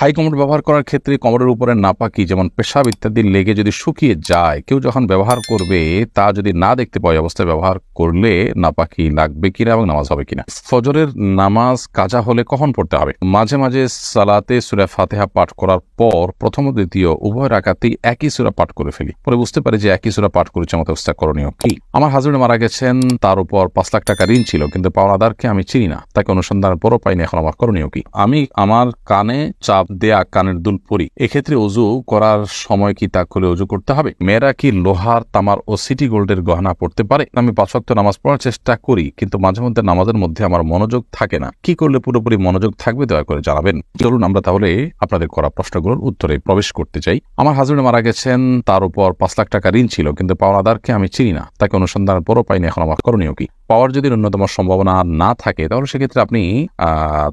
High commode ব্যবহার করার ক্ষেত্রে কমোডের উপরে নাপাকি, যেমন পেশাব ইত্যাদি লেগে যদি শুকিয়ে যায়, কেউ যখন ব্যবহার করবে, তা যদি না দেখতে পাওয়া অবস্থায় ব্যবহার করলে নাপাকি লাগবে কিনা এবং নামাজ হবে কিনা? ফজরের নামাজ কাজা হলে কখন পড়তে হবে? মাঝে মাঝে সালাতে সুরা ফাতেহা পাঠ করার পর প্রথম দ্বিতীয় উভয় রাকাতেই একই সুরা পাঠ করে ফেলি। পরে বুঝতে পারি যে একই সুরা পাঠ করেছে আমাদের অবস্থা করণীয় কি? আমার হাজবেন্ড মারা গেছেন, তার উপর পাঁচ লাখ টাকা ঋণ ছিল, কিন্তু পাওনাদারকে আমি চিনি না। তাকে অনুসন্ধানের পরও পাইনি, এখন আমার করণীয় কি? আমি আমার কানে চাপ দেয়া কানের দুল পরি। এক্ষেত্রে অজু করার সময় কি তা খুলে অজু করতে হবে? মেয়েরা কি লোহার, তামার ও সিটি গোল্ডের গহনা পড়তে পারে? আমি পাঁচ ওয়াক্ত নামাজ পড়ার চেষ্টা করি, কিন্তু মাঝে মধ্যে নামাজের মধ্যে আমার মনোযোগ থাকে না। কি করলে পুরোপুরি মনোযোগ থাকবে দয়া করে জানাবেন। চলুন আমরা তাহলে আপনাদের করা প্রশ্নগুলোর উত্তরে প্রবেশ করতে চাই। আমার হাজবেন্ড মারা গেছেন, তার উপর পাঁচ লাখ টাকা ঋণ ছিল, কিন্তু পাওনাদারকে আমি চিনি না। তাকে অনুসন্ধানের পরও পাইনি, এখন আমার করণীয় কি? পাওয়ার যদি ন্যূনতম সম্ভাবনা না থাকে, তাহলে সেক্ষেত্রে আপনি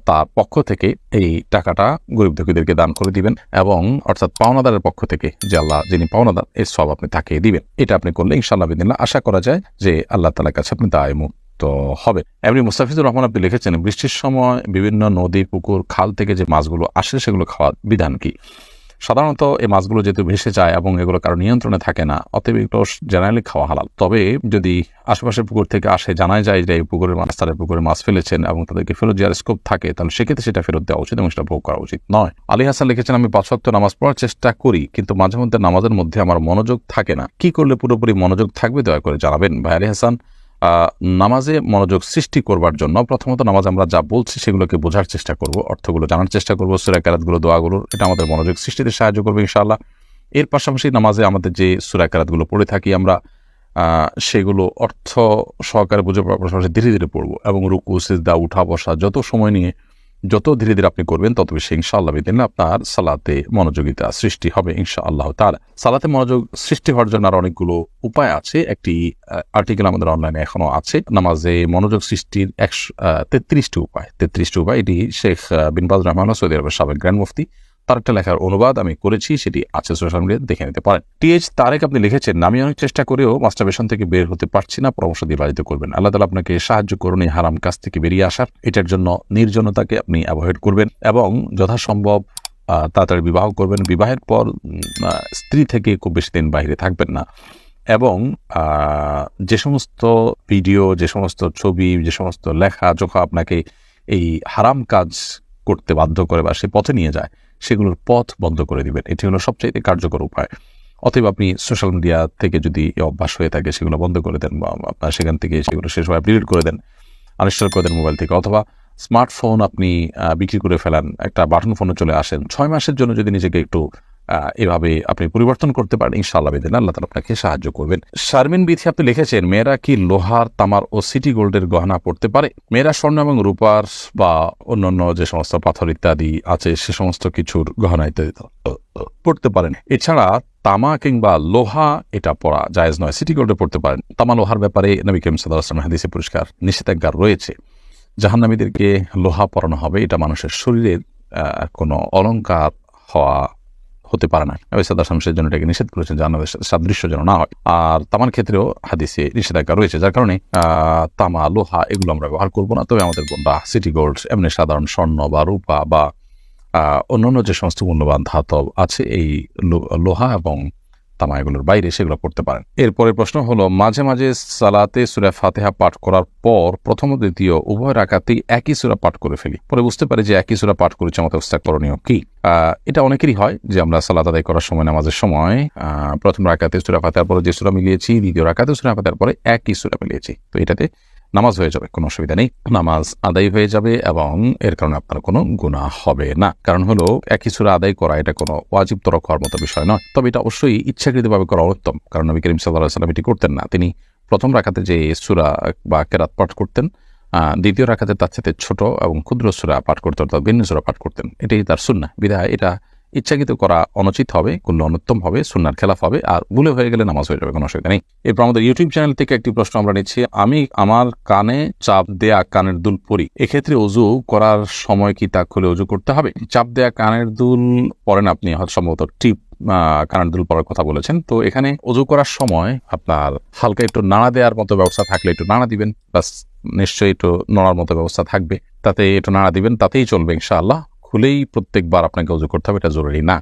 তার পক্ষ থেকে এই টাকাটা গরিব দুঃখীদেরকে দান করে দিবেন এবং অর্থাৎ পাওনাদারের পক্ষ থেকে যে আল্লাহ, যিনি পাওনাদার এই সব আপনি তাকে দিবেন। এটা আপনি করলে ইনশাল্লাহ বিদিল্লা আশা করা যায় যে আল্লাহ তালার কাছে আপনি দায় মুক্ত হবে এমনি মুস্তাফিজুর রহমান আপনি লিখেছেন, বৃষ্টির সময় বিভিন্ন নদী, পুকুর, খাল থেকে যে মাছগুলো আসে সেগুলো খাওয়ার বিধান কি? সাধারণত এই মাছগুলো যেহেতু ভেসে যায় এবং এগুলো কারও নিয়ন্ত্রণে থাকে না, অতএব এগুলো জেনারেলি খাওয়া হালাল। তবে যদি আশেপাশের পুকুর থেকে আসে, জানাই যায় যে এই পুকুরের মাছ, তারা পুকুরে মাছ ফেলেছেন এবং তাদেরকে ফেরত দেওয়ার স্কোপ থাকে, তাহলে সেক্ষেত্রে সেটা ফেরত দেওয়া উচিত এবং সেটা ভোগ করা উচিত নয়। আলী হাসান লিখেছেন, আমি পাঁচ ওয়াক্ত নামাজ পড়ার চেষ্টা করি, কিন্তু মাঝে মধ্যে নামাজের মধ্যে আমার মনোযোগ থাকে না। কি করলে পুরোপুরি মনোযোগ থাকবে? দয়া করে জানাবেন। ভাই আলী হাসান নামাজে মনোযোগ সৃষ্টি করবার জন্য প্রথমত নামাজ আমরা যা বলছি সেগুলোকে বোঝার চেষ্টা করব, অর্থগুলো জানার চেষ্টা করব, সুরা কারাতগুলো, দোয়াগুলো, এটা আমাদের মনোযোগ সৃষ্টিতে সাহায্য করবে ইনশাআল্লাহ। এর পাশাপাশি নামাজে আমাদের যে সুরা ক্যারাতগুলো পড়ে থাকি আমরা সেগুলো অর্থ সহকারে বুঝে পাশাপাশি ধীরে ধীরে পড়ব এবং রুকু, সিজদা উঠা বসা যত সময় নিয়ে যত ধীরে ধীরে আপনি করবেন, তত বেশি ইনশাআল্লাহ বিদিন আপনার সালাতে মনোযোগিতা সৃষ্টি হবে ইনশা আল্লাহ তার সালাতে মনোযোগ সৃষ্টি হওয়ার জন্য আর অনেকগুলো উপায় আছে। একটি আর্টিকেল আমাদের অনলাইনে এখনও আছে। নামাজে মনোযোগ সৃষ্টির একশো তেত্রিশটি উপায়। তেত্রিশটি উপায়, এটি শেখ বিনবাজ বিন বাজ রহমান সৌদি আরবের সাবেক গ্র্যান্ড মুফতি তার একটা লেখার অনুবাদ আমি করেছি, সেটি আছে সোশ্যাল মিডিয়াতে দেখে নিতে পারেন। টিএইচ তারেক আপনি লিখেছেন, আমি অনেক চেষ্টা করেও মাস্টারবেশন থেকে বের হতে পারছি না, পরামর্শ দিয়ে বাড়িতে করবেন। আল্লাহ তালা আপনাকে সাহায্য করুন এই হারাম কাজ থেকে বেরিয়ে আসার। এটার জন্য নির্জনতাকে আপনি অ্যাভয়েড করবেন এবং যথাসম্ভব তাড়াতাড়ি বিবাহ করবেন। বিবাহের পর স্ত্রী থেকে খুব বেশি দিন বাইরে থাকবেন না। এবং যে সমস্ত ভিডিও, যে সমস্ত ছবি, যে সমস্ত লেখা যখন আপনাকে এই হারাম কাজ করতে বাধ্য করে বা সে পথে নিয়ে যায় সেগুলোর পথ বন্ধ করে দিবেন। এটি হলো সবচাইতে কার্যকর উপায়। অতএব আপনি সোশ্যাল মিডিয়া থেকে যদি অভ্যাস হয়ে থাকে, সেগুলো বন্ধ করে দেন বা আপনার সেখান থেকে সেগুলো শেষ হয় ডিলিট করে দেন আনইনস্টল করে দেন মোবাইল থেকে। অথবা স্মার্টফোন আপনি বিক্রি করে ফেলান, একটা বাটন ফোনে চলে আসেন। ছয় মাসের জন্য যদি নিজেকে একটু এভাবে আপনি পরিবর্তন করতে পারেন। ইনশাআল্লাহ বেদিন, আল্লাহ তালা আপনাকে সাহায্য করবেন। শারমিন বিথি আপনি লিখেছেন, মেয়েরা কি লোহার, তামার ও সিটি গোল্ডের গহনা পড়তে পারে? মেয়েরা স্বর্ণ এবং রূপার বা অন্যান্য যে সমস্ত পাথর ইত্যাদি আছে, সে সমস্ত কিছুর গহনা ইত্যাদি পড়তে পারেন। এছাড়া তামা কিংবা লোহা এটা পড়া জায়েজ নয়, সিটি গোল্ডে পড়তে পারেন। তামা লোহার ব্যাপারে নবী করিম সাল্লাহ আসলাম হাদিসে পুরস্কার নিষেধাজ্ঞা রয়েছে। জাহান্নামীদেরকে লোহা পরানো হবে, এটা মানুষের শরীরের কোনো অলঙ্কার হওয়া হতে পারে না। সাল্লাহ আসলাম জন্য এটাকে নিষেধ করেছেন যে সাথে সাদৃশ্য যেন না হয়। আর তামার ক্ষেত্রেও হাদিসে নিষেধাজ্ঞা রয়েছে, যার কারণে তামা, লোহা এগুলো আমরা ব্যবহার করব না। তবে আমাদের বন্ধা সিটি গোল্ড, এমনি সাধারণ স্বর্ণ বা রূপা বা অন্যান্য যে সমস্ত মূল্যবান ধাতব আছে, এই লোহা এবং তামা এগুলোর বাইরে সেগুলো পড়তে পারেন। এরপরে প্রশ্ন হলো, মাঝে মাঝে সালাতে সুরা ফাতেহা পাঠ করার পর প্রথম দ্বিতীয় উভয় রাখাতেই একই সুরা পাঠ করে ফেলি। পরে বুঝতে পারি যে একই সুরা পাঠ করেছে, আমাদের অবস্থা করণীয় কি? এটা অনেকেরই হয় যে আমরা সালাত আদায় করার সময়, নামাজের সময় প্রথম রাকাতে সুরা ফাতেহার পরে যে সুরা মিলিয়েছি, দ্বিতীয় রাকাতে সুরা ফাতেহার পরে একই সুরা মিলিয়েছি। তো এটাতে নামাজ হয়ে যাবে, কোনো অসুবিধা নেই। নামাজ আদায় হয়ে যাবে এবং এর কারণে আপনার কোনো গুনাহ হবে না। কারণ হলো, একই সুরা আদায় করা এটা কোনো ওয়াজিব তরক হওয়ার মতো বিষয় নয়। তবে এটা অবশ্যই ইচ্ছাকৃতভাবে করা উত্তম। কারণ নবী করিম সাল্লাহ সাল্লাম এটি করতেন না। তিনি প্রথম রাখাতে যে সুরা বা কেরাত পাঠ করতেন দ্বিতীয় রাখাতে তার সাথে ছোট এবং ক্ষুদ্র সুরা পাঠ করতেন অর্থাৎ ভিন্ন সুরা পাঠ করতেন। এটাই তার সুন্না বিধায় এটা ইচ্ছাকৃত করা অনুচিত হবে করলে অনুত্তম হবে, সুন্নার খেলাফ হবে, আর ভুলে হয়ে গেলে নামাজ হয়ে যাবে, কোনো অসুবিধা নেই। এরপর আমাদের ইউটিউব চ্যানেল থেকে একটি প্রশ্ন আমরা নিচ্ছি। আমি আমার কানে চাপ দেয়া কানের দুল পরি, এক্ষেত্রে অজু করার সময় কি তা খুলে অজু করতে হবে? চাপ দেয়া কানের দুল পরেন আপনি সম্ভবত টিপ কানের দুল পরার কথা বলেছেন। তো এখানে অজু করার সময় আপনার হালকা একটু নাড়া দেওয়ার মতো ব্যবস্থা থাকলে একটু নাড়া দিবেন বাস নিশ্চয়ই একটু নড়ার মতো ব্যবস্থা থাকবে। তাতে একটু নাড়া দিবেন, তাতেই চলবে ইনশাআল্লাহ। খুলেই প্রত্যেকবার আপনাকে অজু করতে হবে, এটা জরুরি না।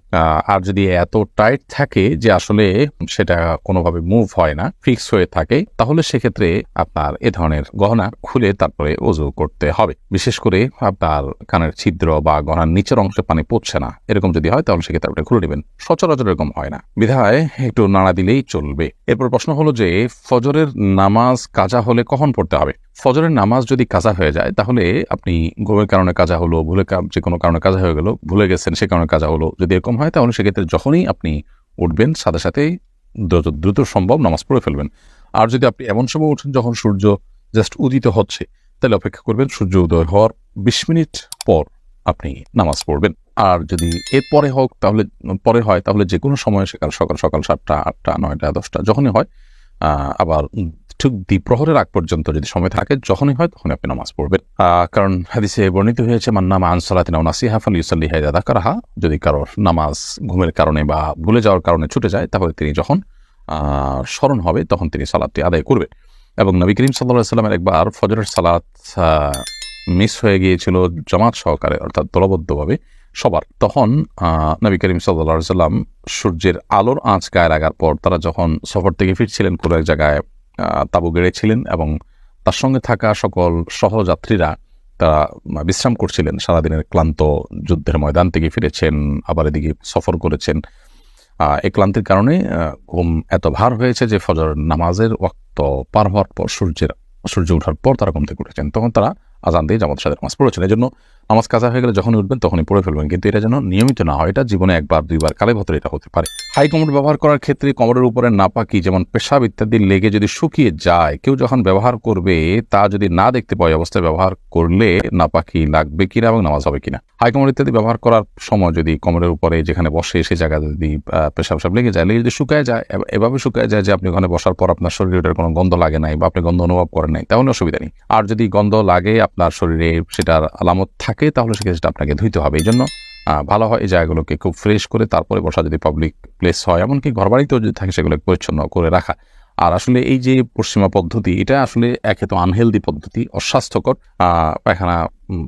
আর যদি এত টাইট থাকে যে আসলে সেটা কোনোভাবে মুভ হয় না ফিক্স হয়ে থাকে, তাহলে সেক্ষেত্রে আপনার এ ধরনের গহনা খুলে তারপরে অজু করতে হবে। বিশেষ করে আপনার কানের ছিদ্র বা গহনার নিচের অংশে পানি পড়ছে না, এরকম যদি হয় তাহলে সেক্ষেত্রে আপনি খুলে নেবেন। সচরাচর এরকম হয় না। বিধায় একটু নাড়া দিলেই চলবে। এরপর প্রশ্ন হলো যে, ফজরের নামাজ কাজা হলে কখন পড়তে হবে? ফজরের নামাজ যদি কাজা হয়ে যায়, তাহলে আপনি ঘুমের কারণে কাজা হলো ভুলে যে কোনো কারণে কাজা হয়ে গেল, ভুলে গেছেন, সে কারণে কাজা হলো। যদি এরকম হয়, তাহলে সেক্ষেত্রে যখনই আপনি উঠবেন, সাথে সাথেই দ্রুত দ্রুত সম্ভব নামাজ পড়ে ফেলবেন। আর যদি আপনি এমন সময় উঠেন যখন সূর্য জাস্ট উদিত হচ্ছে, তাহলে অপেক্ষা করবেন সূর্য উদয় হওয়ার বিশ মিনিট পর আপনি নামাজ পড়বেন। আর যদি এর পরে হোক, তাহলে, পরে হয়, তাহলে যে কোনো সময় সকাল সকাল সকাল সাতটা, আটটা, নয়টা, দশটা, যখনই হয় আবার ঠিক দ্বিপ্রহরের আগ পর্যন্ত যদি সময় থাকে, যখনই হয় তখন আপনি নামাজ পড়বেন। কারণ হাদিসে বর্ণিত হয়েছে মান্নামা আনসালাতিনা নাসিহা ফাল ইউসাল্লি হায়দা কারাহা যদি কারোর নামাজ ঘুমের কারণে বা ভুলে যাওয়ার কারণে ছুটে যায়, তাহলে তিনি যখন স্মরণ হবে, তখন তিনি সালাদটি আদায় করবে এবং নবী করিম সাল্লাহ সাল্লামের একবার ফজরের সালাত মিস হয়ে গিয়েছিল জামাত সহকারে, অর্থাৎ দলবদ্ধভাবে সবার। তখন নবী করিম সাল্লাহ সাল্লাম সূর্যের আলোর আঁচ গায়ে লাগার পর তারা যখন সফর থেকে ফিরছিলেন কোনো এক জায়গায় তাঁবু গেড়েছিলেন এবং তার সঙ্গে থাকা সকল সহযাত্রীরা তারা বিশ্রাম করছিলেন। সারাদিনের ক্লান্ত যুদ্ধের ময়দান থেকে ফিরেছেন, আবার এদিকে সফর করেছেন। এই ক্লান্তির কারণে ঘুম এত ভার হয়েছে যে ফজর নামাজের ওয়াক্ত পার হওয়ার পর সূর্যের, সূর্য ওঠার পর তারা ঘুম থেকে উঠেছেন। তখন তারা আজান দিয়ে জামাত সাথে নামাজ পড়েছেন। এই জন্য নামাজ কাজা হয়ে গেলে যখনই উঠবেন তখনই পড়ে ফেলবেন। কিন্তু এটা যেন নিয়মিত না হয়, এটা জীবনে একবার, দুইবার কালে ভেতরে এটা হতে পারে। হাই কোমর ব্যবহার করার ক্ষেত্রে কোমরের উপরে নাপাকি, যেমন পেশাব ইত্যাদি লেগে যদি শুকিয়ে যায়, কেউ যখন ব্যবহার করবে, তা যদি না দেখতে পায় অবস্থায় ব্যবহার করলে নাপাকি লাগবে কিনা এবং নামাজ হবে কিনা। হাই কোমর ইত্যাদি ব্যবহার করার সময় যদি কোমরের উপরে যেখানে বসে সে জায়গা যদি পেশাব সাব লেগে যায়, লেগে যদি শুকায় যায় এভাবে শুকায় যায় যে আপনি ওখানে বসার পর আপনার শরীরে ওটার কোনো গন্ধ লাগে নাই বা আপনি গন্ধ অনুভব করেন নাই তেমন অসুবিধা নেই। আর যদি গন্ধ লাগে আপনার শরীরে, সেটার আলামত থাকে তাহলে সেক্ষেত্রে আপনাকে ধুইতে হবে। এই জন্য ভালো হয় এই জায়গাগুলোকে খুব ফ্রেশ করে তারপরে বসা যদি পাবলিক প্লেস হয়, এমনকি ঘরবাড়িতেও যদি থাকে সেগুলোকে পরিচ্ছন্ন করে রাখা। আর আসলে এই যে পশ্চিমা পদ্ধতি, এটা আসলে একে তো আনহেলদি পদ্ধতি, অস্বাস্থ্যকর পায়খানা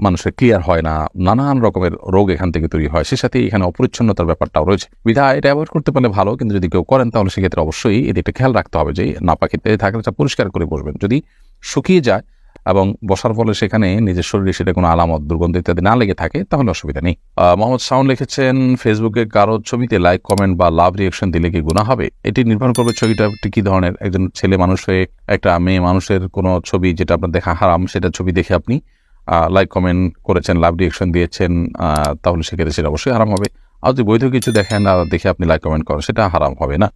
মানুষের ক্লিয়ার হয় না, নানান রকমের রোগ এখান থেকে তৈরি হয়। সে সাথে এখানে অপরিচ্ছন্নতার ব্যাপারটাও রয়েছে। বিধা এটা অ্যাভয়েড করতে পারলে ভালো, কিন্তু যদি কেউ করেন, তাহলে সেক্ষেত্রে অবশ্যই এদিকটা খেয়াল রাখতে হবে যে নাপাকিতে থাকলে পরিষ্কার করে বসবেন। যদি শুকিয়ে যায় এবং বসার ফলে সেখানে নিজের শরীরে সেটা কোনো আলামত, দুর্গন্ধ ইত্যাদি না লেগে থাকে, তাহলে অসুবিধা নেই। মোহাম্মদ শাওন লিখেছেন, ফেসবুকে কারও ছবিতে লাইক, কমেন্ট বা লাভ রিয়েকশন দিলে কি গুণা হবে? এটি নির্ভর করবে ছবিটা কি ধরনের। একজন ছেলে মানুষ হয়ে একটা মেয়ে মানুষের কোনো ছবি যেটা আপনার দেখা হারাম, সেটা ছবি দেখে আপনি লাইক, কমেন্ট করেছেন, লাভ রিয়েকশন দিয়েছেন তাহলে সেক্ষেত্রে সেটা অবশ্যই হারাম হবে। আর যদি বৈধ কিছু দেখেন দেখে আপনি লাইক, কমেন্ট করেন, সেটা হারাম হবে না।